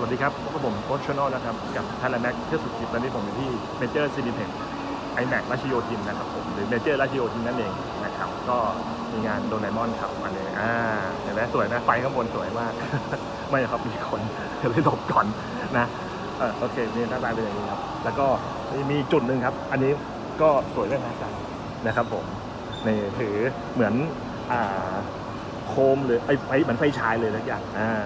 วัสดีครับพบกับผมโค้ชชนอลนะครับ กับทยแลนด์แม็กเที่ยวสุดจิตตอนนี้ผมอยู่ที่เมเจอร์ซีดีเพนไอแม็กราชโยธินนะครับผมหรือเมเจอร์ราชโยธินนั่นเองนะครับ ก็มีงานโดนไนมอนครับอันนี้อ่าเห็นไหมสวยนะไฟข้างบนสวยมาก ไม่ครับมีคนเลยหลบก่อนนะเออโอเคนี่หน้าตาเป็นอย่างนี้ครับ แล้วก็มีจุดหนึ่งครับ อันนี้ก็สวยด้วยนะอาจารย์นะครับผมนี่ถือเหมือนอ่าโคมหรือไอไฟเหมือนไฟฉายเลยทุกอย่างอ่า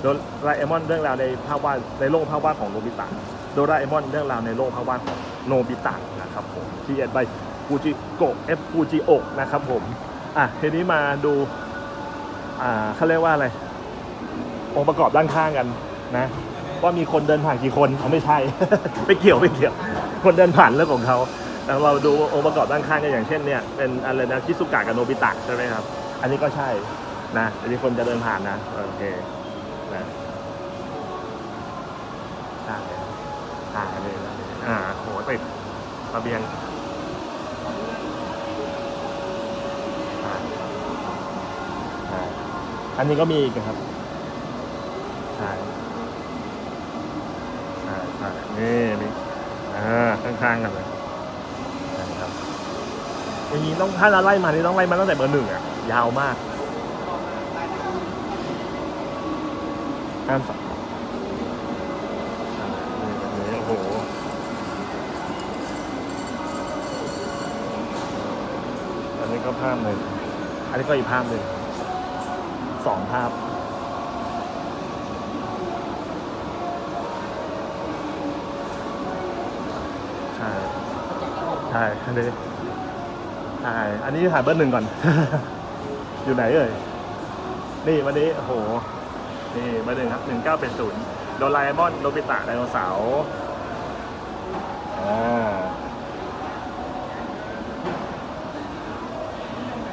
โดราเอมอนเรื่องราวในภาพวาดในโลกภาพวาดของโนบิตะโดราเอมอนเรื่องราวในโลกภาพวาดของโนบิตะนะครับผมที่เอ็ดใบฟูจิโกะเอฟฟูจิโอกนะครับผมอะทีนี้มาดูอ่าเขาเรียกว่าอะไร องค์ประกอบด้านข้างกันนะว่ามีคนเดินผ่านกี่คนเขาไม่ใช่ไม่เกี่ยวไม่เกี่ยว คนเดินผ่านเรื่องของเขาแต่เราดูองค์ประกอบด้านข้างกันอย่างเช่นเนี่ยเป็นอะไรนะชิซุกะกับโนบิตะใช่ไหมครับ อันนี้ก็ใช่นะอันนี้คนจะเดินผ่านนะโอเค นะอ่าอ่าเลยอ่าโหติดระเบียงอ่าอ่าอันนี้ก็มีอีกนะครับใช่ใช่ใช่นี่นี่อ่าข้างๆกันเลยนะครับอย่างนี้ต้องถ้าเราไล่มานี่ต้องไล่มาตั้งแต่เบอร์หนึ่งอะยาวมาก ห้ามสับโอ้โหอันนี้ก็ภาพหนึ่งอันนี้ก็อีกภาพหนึ่งสองภาพใช่ใช่อันนี้ใช่อันนี้ถ่ายเบอร์หนึ่งก่อน อยู่ไหนเอ่ย นี่วันนี้โอ้โห นี่เบอร์หนึ่งครับหนึ่งเก้าเป็นศูนย์โดราเอมอนโนบิตะไดโนเสาร์อ่า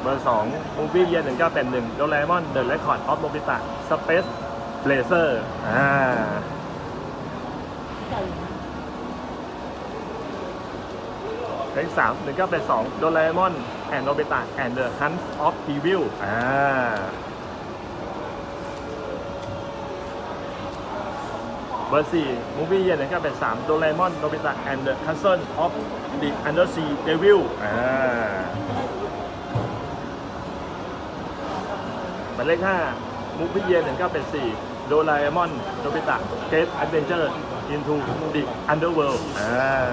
เบอร์สองมูฟี่เยียหนึ่งเก้าเป็นหนึ่งโดราเอมอนเดอะเรคคอร์ดออฟโนบิตะสเปซเบลเซอร์อ่าเลขสามหนึ่งเก้าเป็นสองโดราเอมอนแอนโนบิตะแอนเดอะฮันส์ออฟทีวิลอ่า เบอร์สี่มูฟี่เย็นก็เป็นสามโดเรมอนโนบิตะแอนด์เดอะคัสเซิลออฟดิอันเดอร์ซีเดวิลอ่าหมายเลขห้ามูฟี่เย็นก็เป็นสี่โดราเอมอนโนบิตะเกตแอดเวนเจอร์อินทูดิอันเดอร์เวิลด์อ่า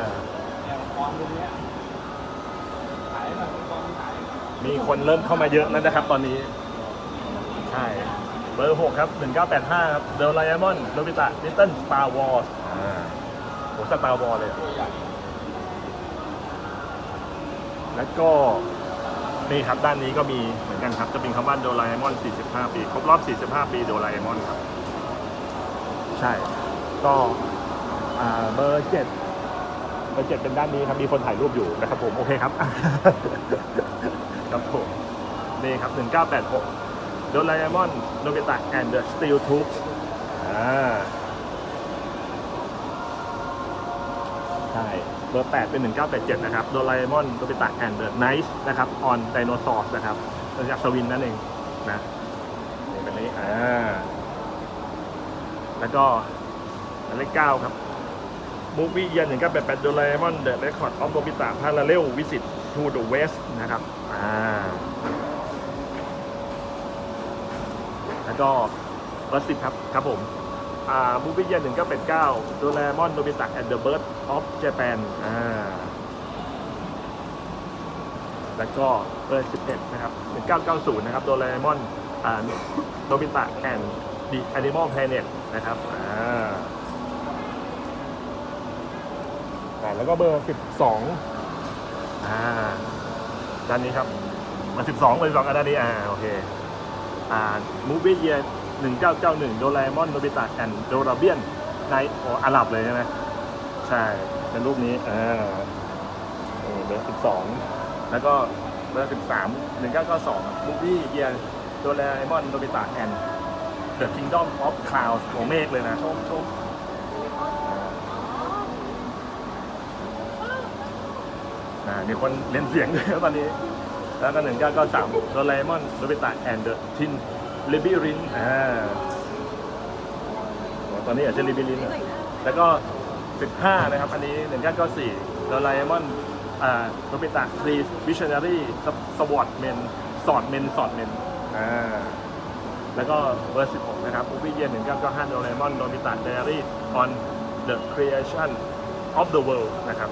มีคนเริ่มเข้ามาเยอะแล้วนะครับตอนนี้ ใช่ เบอร์ 6 ครับ 1985 ครับเดลไลมอนโนบิตะลิตเติ้ลสตาร์วอร์อ่าโหสตาร์วอร์เลยอะแล้วก็ นี่ครับด้านนี้ก็มีเหมือนกันครับ จะเป็นคำว่าโดราเอมอน 45 ปี ครบรอบ 45 ปีโดราเอมอนครับ ใช่ ก็อ่าเบอร์ 7 เบอร์ 7 เป็นด้านนี้ครับ มีคนถ่ายรูปอยู่นะครับผม โอเคครับ ครับผม นี่ครับ 1986 โดราเอมอนโนบิตะแอนด์เดอะสตีลทูบอ่าใช่เบอร์ 8 เป็น 1987 นะครับโดราเอมอนโนบิตะแอนด์เดอะไนท์นะครับออนไดโนซอร์นะครับมาจากสวินนั่นเองนะนี่เป็นนี้อ่าแล้วก็หมายเลข9ครับมูฟวี่เย็นอย่งก็เป็นโดราเอมอนเดอะเรคคอร์ดออฟโนบิตะพาราเรลวิสิตทูเดอะเวสนะครับ อ่า แล้วก็เบอร์สิบครับครับผมอ่ามูฟี่เยียหนึ่งก็เป็นเก้าโดเรมอนโนบิตะแอนด์เดอะเบิร์ดออฟเจแปนอ่าแล้วก็เบอร์สิบเอ็ดนะครับหนึ่งเก้าเก้าศูนย์นะครับโดเรมอนอ่าโนบิตะแอนด์ดีแอนิมอลแพเน็ตนะครับอ่าแล้วก็เบอร์สิบสองอ่าด้านนี้ครับมาสิบสองเบอร์สิบสองอันด้านนี้ อ่า โอเค มูฟี่เยียหนึ่งเก้าเก้าหนึ่งโดราเอมอนโนบิตะแอนโดราเบียนในออาหรับเลยใช่ไหมใช่เป็นรูปนี้อ่าโอ้เบอร์สิบสองแล้วก็เบอร์สิบสามหนึ่งเก้าเก้าสองมูฟี่เยียโดราเอมอนโนบิตะแอนเดอะคิงดอมออฟคลาวส์โอเมกเลยนะชมชมมีคนเล่นเสียงด้วยตอนนี้ แล้วก็หนึ่งเก้าเก้าสามโดราเอมอนโนบิตะแอนเดอะทินลิบิรินอ่าตอนนี้อาจจะรีบิลินแล้วก็ 15 นะครับ อันนี้ 1994โดราเอมอนอ่าโนบิตะรีวิชนารีสวอตเมนสอดเมนสอดเมนอ่าแล้วก็เบอร์ 16 นะครับอูฟี่เยน1995โดราเอมอนโนบิตะเดอารี่ on the creation of the world นะครับ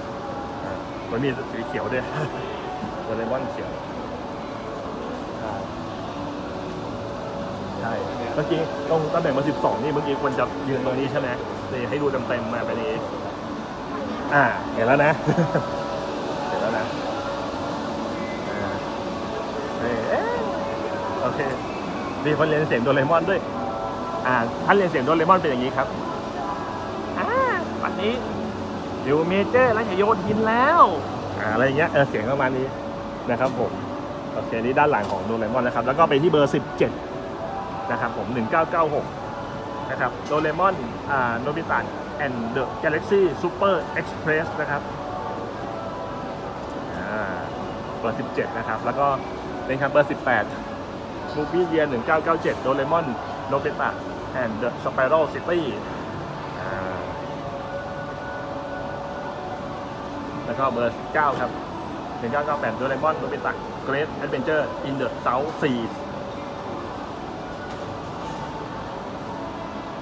อ่ามันมีสีเขียวด้วยโดราเอมอนเขียวอ่า ใช่ เมื่อกี้ตรงตำแหน่งมา12 นี่เมื่อกี้ควรจะยืนตรงนี้ใช่ไหมนี่ให้ดูเต็มๆมาไปนี้ อ่า เห็นแล้วนะ เห็นแล้วนะอ่านี่เอ๊ะโอเคดีคนเรียนเสียงโดเรมอนด้วย อ่า ท่านเรียนเสียงโดเรมอนเป็นอย่างนี้ครับ อ่าวันนี้อยู่เมเจอร์แล้วอย่าโยนหินแล้ว อ่า อะไรอย่างเงี้ย เออ เสียงประมาณนี้นะครับผม โอเค นี่ด้านหลังของโดเรมอนนะครับ แล้วก็ไปที่เบอร์ 17 นะครับผม 1996 นะครับโดเรมอนอ่าโนบิตะแอนด์เดอะกาแล็กซี่ซูเปอร์เอ็กซ์เพรสนะครับอ่าเบอร์ 17 นะครับ แล้วก็เป็นครับเบอร์ 18 มูฟี่เยียร์1997 โดเรมอนโนบิตะแอนด์เดอะสไปรัลซิตี้แล้วก็เบอร์ 9 ครับ 1998 โดเรมอนโนบิตะเกรทแอดเวนเจอร์อินเดอะเซาท์ซี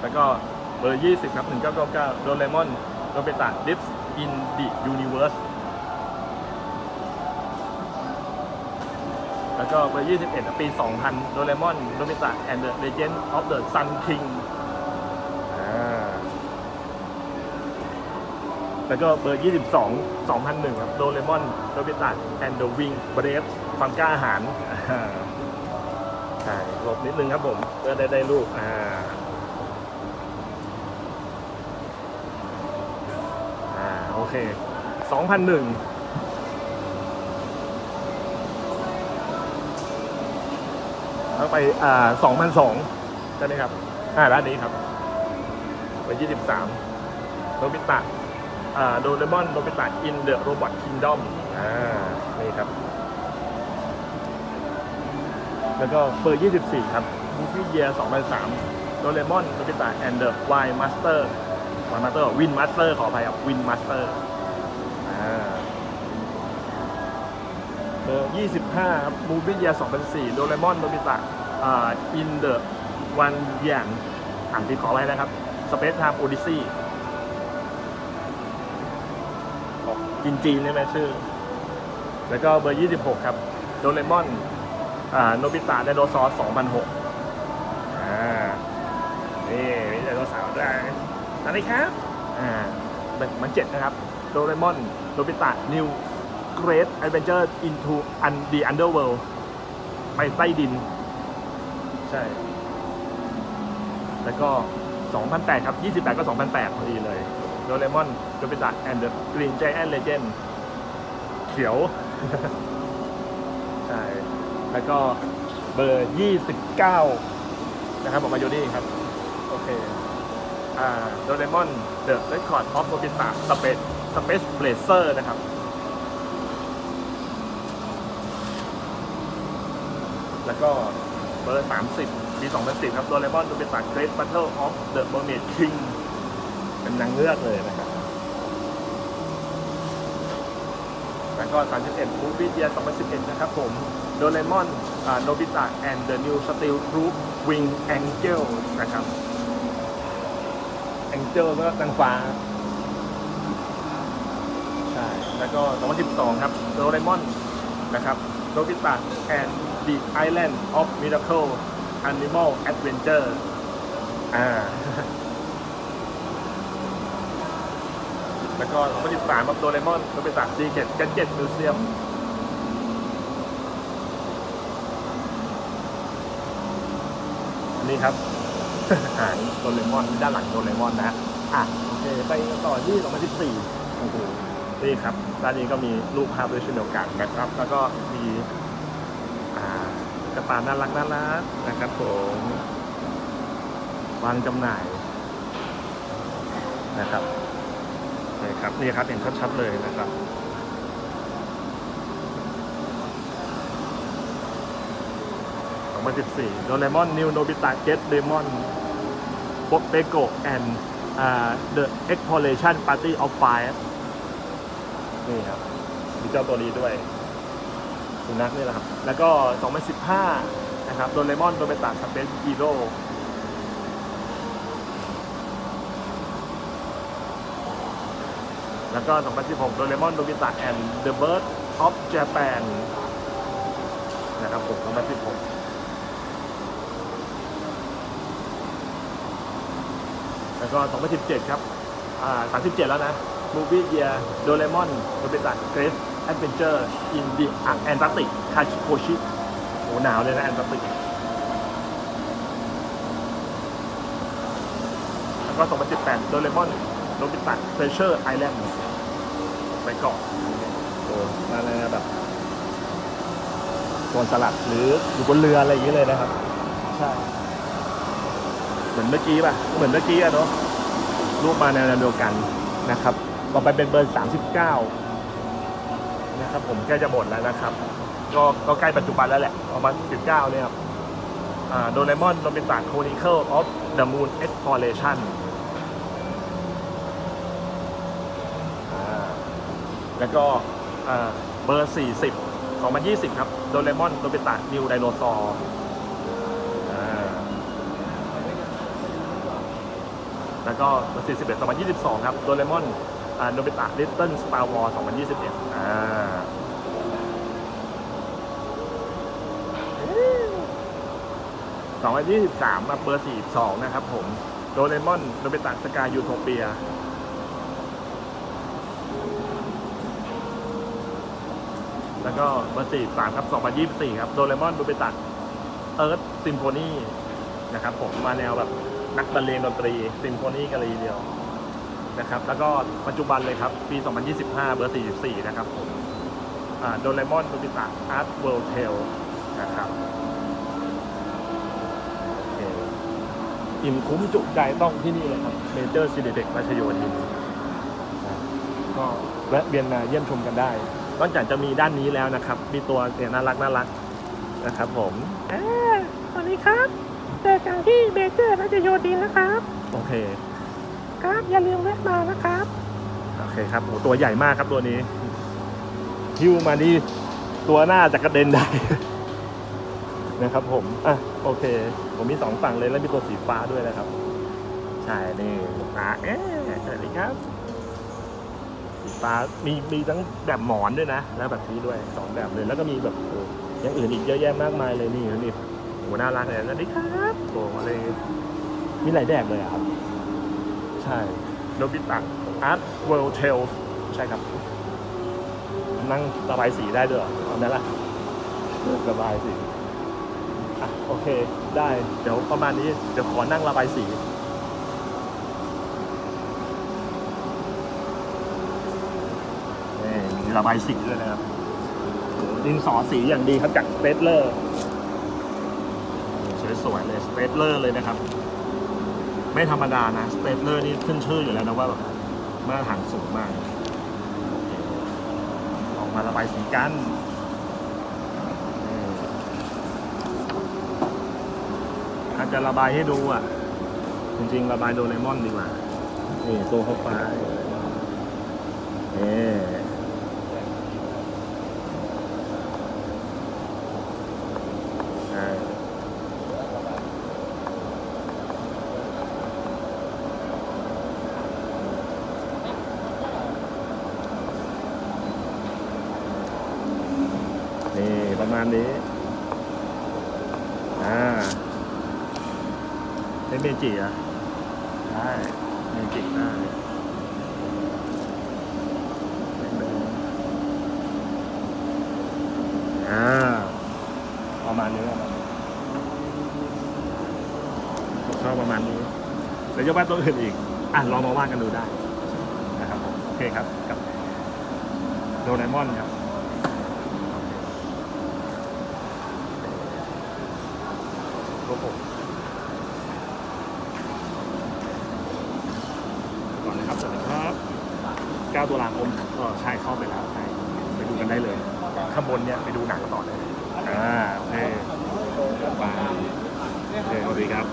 แล้วก็เบอร์ 20 ครับ 1999โดเรมอนโนเบตะดิฟส์อินดิยูนิเวิร์สแล้วก็เบอร์ 21 ปี 2000โดเรมอนโนเบตะแอนด์เดอะเลเจนด์ออฟเดอะซันคิงแล้วก็เบอร์ 22 2001 ครับโดเรมอนโนเบตะแอนด์เดอะวิงเบรฟความกล้าหาญใช่หลบนิดนึงครับผมเพื่อได้ได้รูปอ่า อ่าโอเค2001แล้วไปอ่า2002ใช่ไหมครับอ่าร้านนี้ครับไป23โนบิตะอ่าโดเรมอนโนบิตะอินเดอะโรบอทคิงดอมอ่านี่ครับ แล้วก็เบอร์24ครับมูฟี่เยียร์2003โดเรมอนโนบิตะแอนเดอะไวมาสเตอร์ วายมาสเตอร์วินมาสเตอร์ขออภัยครับวินมาสเตอร์เบอร์25ครับมูฟี่เยีย2004โดเรมอนโนบิตะอ่าอินเดอะวันเยียนอ่านที่ขอไว้นะครับสเปซไทม์โอดิซีกินจีนใช่ไหมชื่อ แล้วก็เบอร์ 26 ครับโดเรมอนอ่าโนบิตะไดโนเสาร์2006อ่านี่มีไดโนเสาร์ด้วย สวัสดีครับ อ่าเบอร์มันเจ็ดนะครับโดเรมอนโนบิตะนิวเกรทแอดเวนเจอร์อินทูอันดีอันเดอร์เวิลด์ไปใต้ดิน ใช่ แล้วก็ 2008 ครับ 28 ก็ 2008 พอดีเลยโดเรมอนโนบิตะแอนด์เดอะกรีน g จแอนเลเจนด์เขียว ใช่ แล้วก็เบอร์ 29 นะครับออกมาโยนี่ครับ โอเคอ่า โดเรมอนเดอะเรคคอร์ดออฟโนบิตะสเปซสเปซเบลเซอร์นะครับแล้วก็เบอร์ 30 ปี 2010 ครับ โดเรมอนโนบิตะเกรทบัตเทิลออฟเดอะเมอร์เมดคิงเป็นนางเงือกเลยนะครับ แล้วก็ 31 มูฟี่เยีย2011 นะครับผม โดเรมอนโนบิตะแอนด์เดอะนิวสตีลทรูปวิงแองเจิลนะครับ แองเจิลก็นางฟ้า ใช่ แล้วก็ 2012 ครับโดเรมอนนะครับโนบิตะแอนด์ดีไอแลนด์ออฟมิราเคิลแอนิมอลแอดเวนเจอร์อ่าแล้วก็2013ครับโดเรมอนโนบิตะซีเกตกันเจ็ตมิวเซียมนี่ครับ อ่านี่โดเรมอนด้านหลังโดเรมอนนะอะโอเคไปกันต่อที่2014โอ้โหนี่ครับด้านนี้ก็มีรูปภาพด้วยเช่นเดียวกันนะครับ แล้วก็มีอ่ากระตาน่ารักน่ารักนะครับผมวางจำหน่ายนะครับนี่ครับนี่ครับเห็นชัดๆเลยนะครับ 2014 โดเรมอน นิวโนบิตะ เกตเดมอนเปโกแอนอ่า The Exploration Party of Fire นี่ครับ มีเจ้าตัวนี้ด้วยสุนัขนี่แหละครับ แล้วก็ 2015 นะครับ โดเรมอนโดเบตาสเปซฮีโร่แล้วก็ 2016 โดเรมอน โดบิตะแอนด์เดอะเบิร์ดออฟเจแปนนะครับผม2016 แล้วก็ 2017 ครับ อ่า 37 แล้วนะ Movie Year โดเรมอนโดบิตะเกรสแอดเวนเจอร์อินดิแอนตาร์กติกคาชิโคชิโหหนาวเลยนะแอนตาร์กติกแล้วก็ 2018โดเรมอนโดบิตะเทรเชอร์ไอแลนด์ไปเกาะโอ้มาเลยนะแบบโซนสลัดหรืออยู่บนเรืออะไรอย่างนี้ยเลยนะครับ ใช่ เหมือนเมื่อกี้ป่ะ เหมือนเมื่อกี้อะเนาะรูปมาในวเดียวกันนะครับต่อไปเป็นเบอร์ 39 นะครับ ผมใกล้จะหมดแล้วนะครับ ก็ก็ใกล้ปัจจุบันแล้วแหละประมาณ19 เนี่ยครับอ่าโดเรมอนโนบิตะโคนิเคิลออฟเดอะมูนเอ็กพอเรชั่นแล้วก็อ่าเบอร์ 40 2020 ครับโดเรมอนโนบิตะนิวไดโนซอร์ แล้วก็เบอร์41 2022 ครับ โดเรมอนโนบิตะลิตเติ้ลสตาร์วอร์2021 อ่า2023มาเบอร์42นะครับผม โดเรมอนโนเบตะสกายยูโทเปียแล้วก็เบอร์43ครับ2024ครับ โดเรมอนโนเบตะเอิร์ธซิมโฟนีนะครับผมมาแนวแบบ นักบรรเลงดนตรีซิมโฟนีกันเลยทีเดียวนะครับ แล้วก็ปัจจุบันเลยครับ ปี 2025 เบอร์ 44 นะครับผมโดเรมอนโนบิตะอาร์ตเวิลด์เทลนะครับอิ่มคุ้มจุใจต้องที่นี่เลยครับเมเจอร์ซีเด็กราชโยธินก็แวะเวียนมาเยี่ยมชมกันได้นอกจากจะมีด้านนี้แล้วนะครับ มีตัวเนี่ยน่ารักน่ารักนะครับผมสวัสดีครับ เจอกันที่เบเจอร์รัชโยธินนะครับ โอเค ครับอย่าลืมแวะมานะครับ โอเคครับโอ้ตัวใหญ่มากครับตัวนี้ฮิวมานี่ตัวหน้าจะกระเด็นได้ นะครับผม อะ โอเค ผมมีสองฝั่งเลยแล้วมีตัวสีฟ้าด้วยนะครับ ใช่ นี่อะเอ๊ะสวัสดีครับ สีฟ้า มีมีทั้งแบบหมอนด้วยนะ แล้วแบบนี้ด้วยสองแบบเลย แล้วก็มีแบบเอออย่างอื่นอีกเยอะแยะมากมายเลยนี่นี่ โหน่ารักเลยสวัสดีครับโอ้อะไรมีหลายแบบเลยอะครับ ใช่โนบิตะอาร์ตเวิลด์เทลใช่ครับ นั่งระบายสีได้ด้วยเหรอเอาไหมล่ะระบายสีอะโอเค ได้ เดี๋ยวประมาณนี้ เดี๋ยวขอนั่งระบายสีนี่มีระบายสีด้วยนะครับโอ้ดินสอสีอย่างดีครับจากสเปซเลอร์ สวยๆเลยสเปซเลอร์เลยนะครับ ไม่ธรรมดานะสเปซเลอร์นี่ขึ้นชื่ออยู่แล้วนะว่าแบบมาตรฐานสูงมากออกมาระบายสีกันนี่อาจจะระบายให้ดูอะ จริงๆ ระบายโดเรมอนดีกว่านี่โซ่เข้าไปนี่ใช่ นี่ ประมาณนี้ อ่าเป็นเมจิอะได้เมจิได้อ่าประมาณนี้ประมาณนี้ผมชอบประมาณนี้เดี๋ยวจะวาตัวอื่นอีก อะลองมาวาดกันดูได้นะครับผมโอเคครับกับโดเรมอนครับ ครับผมก่อนนะครับสวัสดีครับ9ตุลาคมเออใช่เข้าไปแล้วใช่ไปดูกันได้เลย ข้างบนเนี่ยไปดูหนังต่อได้เลยอ่าโอเคบายโอเคสวัสดีครับ